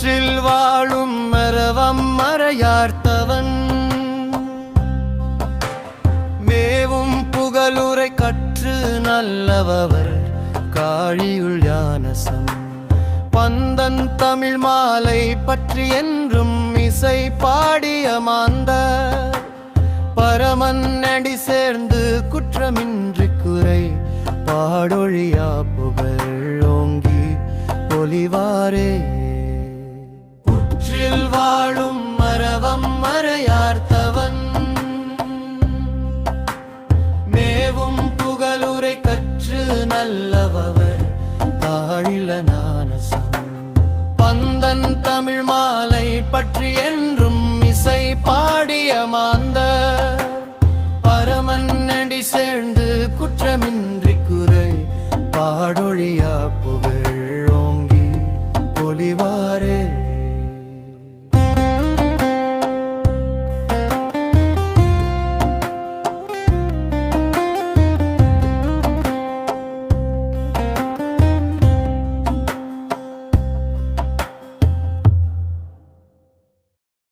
சுற்றில் வாழும் மரவம் மறையார்த்தவன். மேவும் புகழுரை கற்று நல்லவர் காழியுள் யானசம் பந்தன் தமிழ் மாலை பற்றி என்றும் இசை பாடிய மாந்த. பரமன் அடி சேர்ந்து குற்றமின்றி குறை பாடொழியா புகழ் ஓங்கி பொலிவாரே. வாழும் மரவம் மறையார்த்தவன். மேவும் புகழுரை கற்று நல்லவர் தாழில ஞானசம். பந்தன் தமிழ் மாலை பற்றி என்றும் இசை பாடிய மாந்த. பரமன் அடி சேர்ந்து குற்றமின்றி குறை பாடொழியா புகழ் ஓங்கி பொலிவாரே